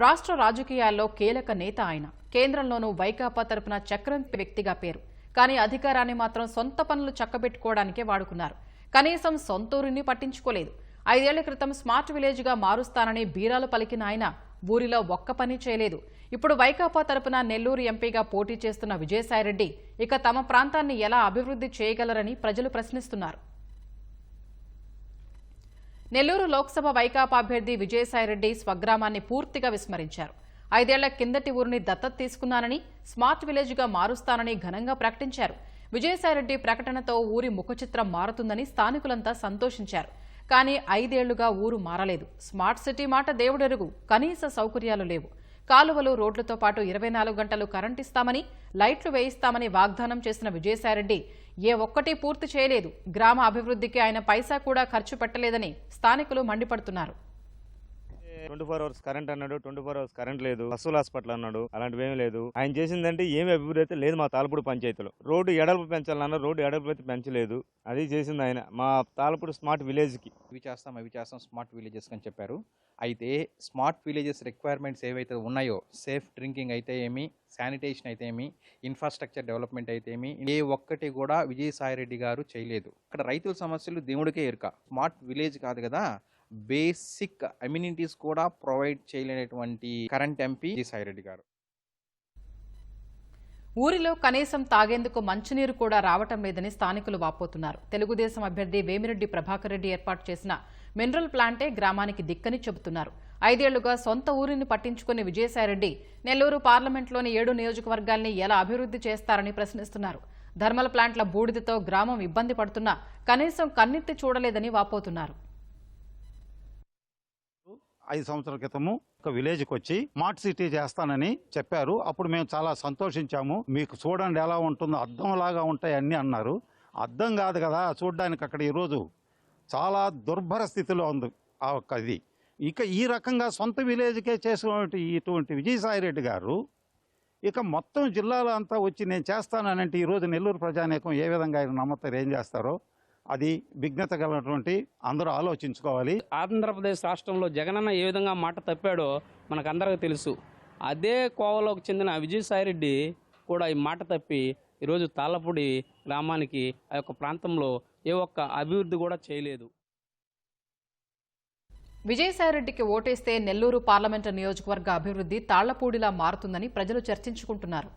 రాష్ట్ర రాజకీయాల్లో కీలక నేత ఆయన. కేంద్రంలోనూ వైకాపా తరపున చక్రం వ్యక్తిగా పేరు. కానీ అధికారాన్ని మాత్రం సొంత పనులు చక్కబెట్టుకోవడానికే వాడుకున్నారు. కనీసం సొంతూరిని పట్టించుకోలేదు. ఐదేళ్ళ క్రితం స్మార్ట్ విలేజ్గా మారుస్తానని బీరాలు పలికిన ఆయన ఊరిలో ఒక్క పని చేయలేదు. ఇప్పుడు వైకాపా తరపున నెల్లూరు ఎంపీగా పోటీ చేస్తున్న విజయసాయిరెడ్డి ఇక తమ ప్రాంతాన్ని ఎలా అభివృద్ధి చేయగలరని ప్రజలు ప్రశ్నిస్తున్నారు. నెల్లూరు లోక్సభ వైకాపా అభ్యర్థి విజయసాయిరెడ్డి స్వగ్రామాన్ని పూర్తిగా విస్మరించారు. ఐదేళ్ళ కిందటి ఊరిని దత్తత తీసుకున్నానని స్మార్ట్ విలేజ్గా మారుస్తానని ఘనంగా ప్రకటించారు. విజయసాయిరెడ్డి ప్రకటనతో ఊరి ముఖచిత్రం మారుతుందని స్థానికులంతా సంతోషించారు. కానీ ఐదేళ్ళుగా ఊరు మారలేదు. స్మార్ట్ సిటీ మాట దేవుడెరుగు. కనీస సౌకర్యాలు లేవు. కాలువలు రోడ్లతో పాటు ఇరవై నాలుగు గంటలు కరెంట్ ఇస్తామని లైట్లు వేయిస్తామని వాగ్దానం చేసిన విజయసాయిరెడ్డి ఏ ఒక్కటి పూర్తి చేయలేదు. గ్రామ అభివృద్ధికి ఆయన పైసా కూడా ఖర్చు పెట్టలేదని స్థానికులు మండిపడుతున్నారు. ట్వంటీ ఫోర్ అవర్స్ కరెంట్ అన్నాడు ట్వంటీ ఫోర్ అవర్స్ కరెంట్ లేదు బస్సుల హాస్పిటల్ అన్నాడు అలాంటివి ఏమీ లేదు. ఆయన చేసిందంటే ఏమి అభివృద్ధి అయితే లేదు మా తాలపూడి పంచాయతీలో. రోడ్డు ఎడల్పు పెంచాలన్నా రోడ్డు ఎడల్పు అయితే పెంచలేదు. అది చేసింది ఆయన. మా తాలపూడి స్మార్ట్ విలేజ్కి. ఇవి చేస్తాం అవి చేస్తాం స్మార్ట్ విలేజెస్ అని చెప్పారు. అయితే స్మార్ట్ విలేజెస్ రిక్వైర్మెంట్స్ ఏవైతే ఉన్నాయో సేఫ్ డ్రింకింగ్ అయితే ఏమి శానిటేషన్ అయితే ఏమి ఇన్ఫ్రాస్ట్రక్చర్ డెవలప్మెంట్ అయితే ఏమి ఏ ఒక్కటి కూడా విజయసాయిరెడ్డి గారు చేయలేదు. ఇక్కడ రైతుల సమస్యలు దేవుడికే ఎరుక. స్మార్ట్ విలేజ్ కాదు కదా బేసిక్ అమ్యూనిటీస్ కూడా ప్రొవైడ్ చేయలేనటువంటి కరెంట్ ఎంపీ సాయిరెడ్డి గారు. ఊరిలో కనీసం తాగేందుకు మంచినీరు కూడా రావటం లేదని స్థానికులు వాపోతున్నారు. తెలుగుదేశం అభ్యర్థి వేమిరెడ్డి ప్రభాకర్ రెడ్డి ఏర్పాటు చేసిన మినరల్ ప్లాంటే గ్రామానికి దిక్కని చెబుతున్నారు. ఐదేళ్ళుగా సొంత ఊరిని పట్టించుకుని విజయసాయిరెడ్డి నెల్లూరు పార్లమెంట్లోని ఏడు నియోజకవర్గాల్ని ఎలా అభివృద్ధి చేస్తారని ప్రశ్నిస్తున్నారు. థర్మల్ ప్లాంట్ల బూడిదతో గ్రామం ఇబ్బంది పడుతున్నా కనీసం కన్నెత్తి చూడలేదని వాపోతున్నారు. ఐదు సంవత్సరాల క్రితము ఒక విలేజ్కి వచ్చి స్మార్ట్ సిటీ చేస్తానని చెప్పారు. అప్పుడు మేము చాలా సంతోషించాము. మీకు చూడండి ఎలా ఉంటుందో అర్థం లాగా ఉంటాయి అన్నీ అన్నారు. అద్దం కాదు కదా చూడడానికి అక్కడ ఈరోజు చాలా దుర్భర స్థితిలో ఉంది ఆ ఒక్క ఇది. ఇక ఈ రకంగా సొంత విలేజ్కే చేసినటువంటి ఇటువంటి విజయసాయిరెడ్డి గారు ఇక మొత్తం జిల్లాలో అంతా వచ్చి నేను చేస్తానంటే ఈరోజు నెల్లూరు ప్రజానేకం ఏ విధంగా ఆయన నమ్మతారు ఏం చేస్తారో అది విఘ్నత కలిగినటువంటి అందరూ ఆలోచించుకోవాలి. ఆంధ్రప్రదేశ్ రాష్ట్రంలో జగనన్న ఏ విధంగా మాట తప్పాడో మనకందరికీ తెలుసు. అదే కోవలోకి చెందిన విజయసాయిరెడ్డి కూడా ఈ మాట తప్పి ఈరోజు తాళ్ళపూడి గ్రామానికి ఆ యొక్క ప్రాంతంలో ఏ ఒక్క అభివృద్ధి కూడా చేయలేదు. విజయసాయిరెడ్డికి ఓటేస్తే నెల్లూరు పార్లమెంటు నియోజకవర్గ అభివృద్ధి తాళ్ళపూడిలా మారుతుందని ప్రజలు చర్చించుకుంటున్నారు.